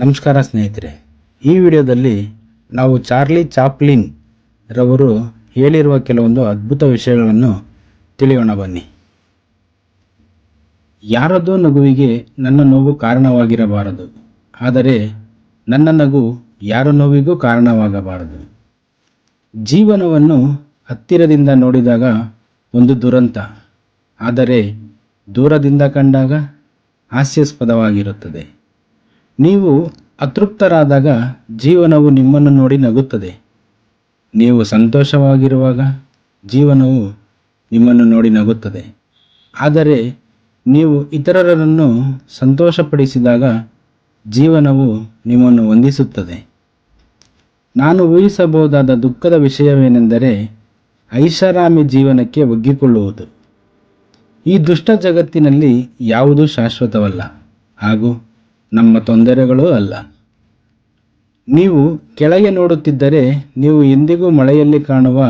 ನಮಸ್ಕಾರ ಸ್ನೇಹಿತರೆ. ಈ ವಿಡಿಯೋದಲ್ಲಿ ನಾವು ಚಾರ್ಲಿ ಚಾಪ್ಲಿನ್ ರವರು ಹೇಳಿರುವ ಕೆಲವೊಂದು ಅದ್ಭುತ ವಿಷಯಗಳನ್ನು ತಿಳಿಯೋಣ ಬನ್ನಿ. ಯಾರದೋ ನಗುವಿಗೆ ನನ್ನ ನೋವು ಕಾರಣವಾಗಿರಬಾರದು. ಆದರೆ ನನ್ನ ನಗು ಯಾರ ನೋವಿಗೂ ಕಾರಣವಾಗಬಾರದು. ಜೀವನವನ್ನು ಹತ್ತಿರದಿಂದ ನೋಡಿದಾಗ ಒಂದು ದುರಂತ. ಆದರೆ ದೂರದಿಂದ ಕಂಡಾಗ ಹಾಸ್ಯಾಸ್ಪದವಾಗಿರುತ್ತದೆ. ನೀವು ಅತೃಪ್ತರಾದಾಗ ಜೀವನವು ನಿಮ್ಮನ್ನು ನೋಡಿ ನಗುತ್ತದೆ. ನೀವು ಸಂತೋಷವಾಗಿರುವಾಗ ಜೀವನವು ನಿಮ್ಮನ್ನು ನೋಡಿ ನಗುತ್ತದೆ. ಆದರೆ ನೀವು ಇತರರನ್ನು ಸಂತೋಷಪಡಿಸಿದಾಗ ಜೀವನವು ನಿಮ್ಮನ್ನು ವಂದಿಸುತ್ತದೆ. ನಾನು ಊಹಿಸಬಹುದಾದ ದುಃಖದ ವಿಷಯವೇನೆಂದರೆ ಐಷಾರಾಮಿ ಜೀವನಕ್ಕೆ ಒಗ್ಗಿಕೊಳ್ಳುವುದು. ಈ ದುಷ್ಟ ಜಗತ್ತಿನಲ್ಲಿ ಯಾವುದೂ ಶಾಶ್ವತವಲ್ಲ. ಹಾಗೂ ನಮ್ಮ ತೊಂದರೆಗಳು ಅಲ್ಲ. ನೀವು ಕೆಳಗೆ ನೋಡುತ್ತಿದ್ದರೆ ನೀವು ಎಂದಿಗೂ ಮಳೆಯಲ್ಲಿ ಕಾಣುವ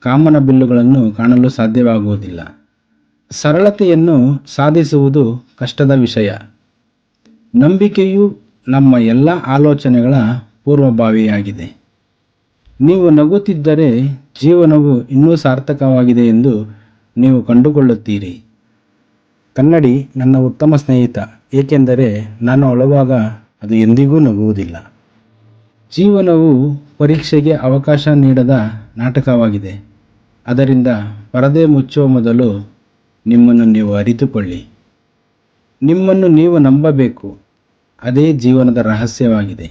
ಕಾಮನ ಬಿಲ್ಲುಗಳನ್ನು ಕಾಣಲು ಸಾಧ್ಯವಾಗುವುದಿಲ್ಲ. ಸರಳತೆಯನ್ನು ಸಾಧಿಸುವುದು ಕಷ್ಟದ ವಿಷಯ. ನಂಬಿಕೆಯು ನಮ್ಮ ಎಲ್ಲ ಆಲೋಚನೆಗಳ ಪೂರ್ವಭಾವಿಯಾಗಿದೆ. ನೀವು ನಗುತ್ತಿದ್ದರೆ ಜೀವನವು ಇನ್ನೂ ಸಾರ್ಥಕವಾಗಿದೆ ಎಂದು ನೀವು ಕಂಡುಕೊಳ್ಳುತ್ತೀರಿ. ಕನ್ನಡಿ, ನನ್ನ ಉತ್ತಮ ಸ್ನೇಹಿತ. ಏಕೆಂದರೆ ನಾನು ಅಳುವಾಗ ಅದು ಎಂದಿಗೂ ನಗುವುದಿಲ್ಲ. ಜೀವನವು ಪರೀಕ್ಷೆಗೆ ಅವಕಾಶ ನೀಡದ ನಾಟಕವಾಗಿದೆ. ಅದರಿಂದ ಪರದೆ ಮುಚ್ಚುವ ಮೊದಲು ನಿಮ್ಮನ್ನು ನೀವು ಅರಿತುಕೊಳ್ಳಿ. ನಿಮ್ಮನ್ನು ನೀವು ನಂಬಬೇಕು. ಅದೇ ಜೀವನದ ರಹಸ್ಯವಾಗಿದೆ.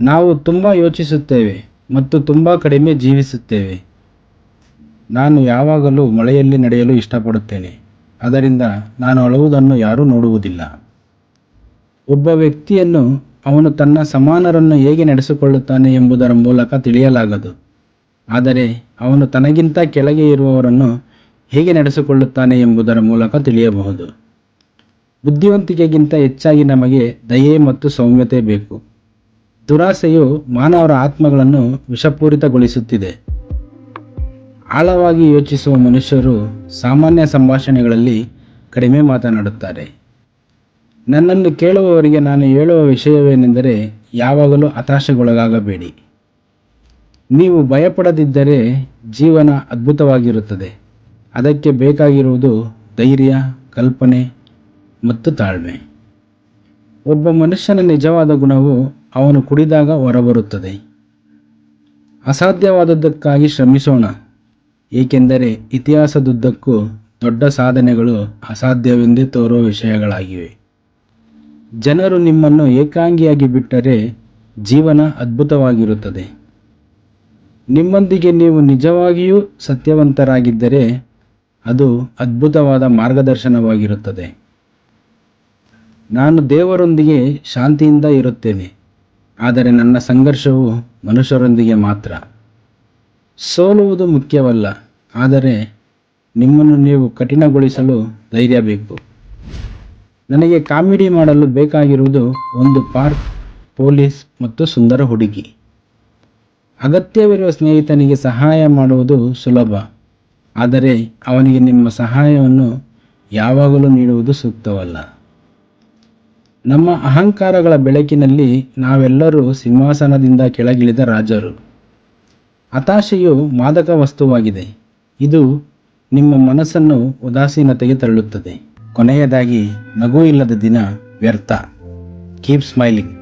ನಾವು ತುಂಬ ಯೋಚಿಸುತ್ತೇವೆ ಮತ್ತು ತುಂಬ ಕಡಿಮೆ ಜೀವಿಸುತ್ತೇವೆ. ನಾನು ಯಾವಾಗಲೂ ಮಳೆಯಲ್ಲಿ ನಡೆಯಲು ಇಷ್ಟಪಡುತ್ತೇನೆ. ಅದರಿಂದ ನಾನು ಅಳುವುದನ್ನು ಯಾರೂ ನೋಡುವುದಿಲ್ಲ. ಒಬ್ಬ ವ್ಯಕ್ತಿಯನ್ನು ಅವನು ತನ್ನ ಸಮಾನರನ್ನು ಹೇಗೆ ನಡೆಸಿಕೊಳ್ಳುತ್ತಾನೆ ಎಂಬುದರ ಮೂಲಕ ತಿಳಿಯಲಾಗದು. ಆದರೆ ಅವನು ತನಗಿಂತ ಕೆಳಗೆ ಇರುವವರನ್ನು ಹೇಗೆ ನಡೆಸಿಕೊಳ್ಳುತ್ತಾನೆ ಎಂಬುದರ ಮೂಲಕ ತಿಳಿಯಬಹುದು. ಬುದ್ಧಿವಂತಿಕೆಗಿಂತ ಹೆಚ್ಚಾಗಿ ನಮಗೆ ದಯೆ ಮತ್ತು ಸೌಮ್ಯತೆ ಬೇಕು. ದುರಾಸೆಯು ಮಾನವರ ಆತ್ಮಗಳನ್ನು ವಿಷಪೂರಿತಗೊಳಿಸುತ್ತಿದೆ. ಆಳವಾಗಿ ಯೋಚಿಸುವ ಮನುಷ್ಯರು ಸಾಮಾನ್ಯ ಸಂಭಾಷಣೆಗಳಲ್ಲಿ ಕಡಿಮೆ ಮಾತನಾಡುತ್ತಾರೆ. ನನ್ನನ್ನು ಕೇಳುವವರಿಗೆ ನಾನು ಹೇಳುವ ವಿಷಯವೇನೆಂದರೆ ಯಾವಾಗಲೂ ಹತಾಶೆಗೊಳಗಾಗಬೇಡಿ. ನೀವು ಭಯಪಡದಿದ್ದರೆ ಜೀವನ ಅದ್ಭುತವಾಗಿರುತ್ತದೆ. ಅದಕ್ಕೆ ಬೇಕಾಗಿರುವುದು ಧೈರ್ಯ, ಕಲ್ಪನೆ ಮತ್ತು ತಾಳ್ಮೆ. ಒಬ್ಬ ಮನುಷ್ಯನ ನಿಜವಾದ ಗುಣವು ಅವನು ಕುಡಿದಾಗ ಹೊರಬರುತ್ತದೆ. ಅಸಾಧ್ಯವಾದದ್ದಕ್ಕಾಗಿ ಶ್ರಮಿಸೋಣ. ಏಕೆಂದರೆ ಇತಿಹಾಸದುದ್ದಕ್ಕೂ ದೊಡ್ಡ ಸಾಧನೆಗಳು ಅಸಾಧ್ಯವೆಂದೇ ತೋರುವ ವಿಷಯಗಳಾಗಿವೆ. ಜನರು ನಿಮ್ಮನ್ನು ಏಕಾಂಗಿಯಾಗಿ ಬಿಟ್ಟರೆ ಜೀವನ ಅದ್ಭುತವಾಗಿರುತ್ತದೆ. ನಿಮ್ಮೊಂದಿಗೆ ನೀವು ನಿಜವಾಗಿಯೂ ಸತ್ಯವಂತರಾಗಿದ್ದರೆ ಅದು ಅದ್ಭುತವಾದ ಮಾರ್ಗದರ್ಶನವಾಗಿರುತ್ತದೆ. ನಾನು ದೇವರೊಂದಿಗೆ ಶಾಂತಿಯಿಂದ ಇರುತ್ತೇನೆ, ಆದರೆ ನನ್ನ ಸಂಘರ್ಷವು ಮನುಷ್ಯರೊಂದಿಗೆ ಮಾತ್ರ. ಸೋಲುವುದು ಮುಖ್ಯವಲ್ಲ, ಆದರೆ ನಿಮ್ಮನ್ನು ನೀವು ಕಠಿಣಗೊಳಿಸಲು ಧೈರ್ಯ ಬೇಕು ನನಗೆ ಕಾಮಿಡಿ ಮಾಡಲು ಬೇಕಾಗಿರುವುದು ಒಂದು ಪಾರ್ಕ್, ಪೊಲೀಸ್ ಮತ್ತು ಸುಂದರ ಹುಡುಗಿ. ಅಗತ್ಯವಿರುವ ಸ್ನೇಹಿತನಿಗೆ ಸಹಾಯ ಮಾಡುವುದು ಸುಲಭ, ಆದರೆ ಅವನಿಗೆ ನಿಮ್ಮ ಸಹಾಯವನ್ನು ಯಾವಾಗಲೂ ನೀಡುವುದು ಸೂಕ್ತವಲ್ಲ. ನಮ್ಮ ಅಹಂಕಾರಗಳ ಬೆಳಕಿನಲ್ಲಿ ನಾವೆಲ್ಲರೂ ಸಿಂಹಾಸನದಿಂದ ಕೆಳಗಿಳಿದ ರಾಜರು. ಹತಾಶೆಯು ಮಾದಕ ವಸ್ತುವಾಗಿದೆ. ಇದು ನಿಮ್ಮ ಮನಸ್ಸನ್ನು ಉದಾಸೀನತೆಗೆ ತಳ್ಳುತ್ತದೆ ಕೊನೆಯದಾಗಿ ನಗು ಇಲ್ಲದ ದಿನ ವ್ಯರ್ಥ. Keep smiling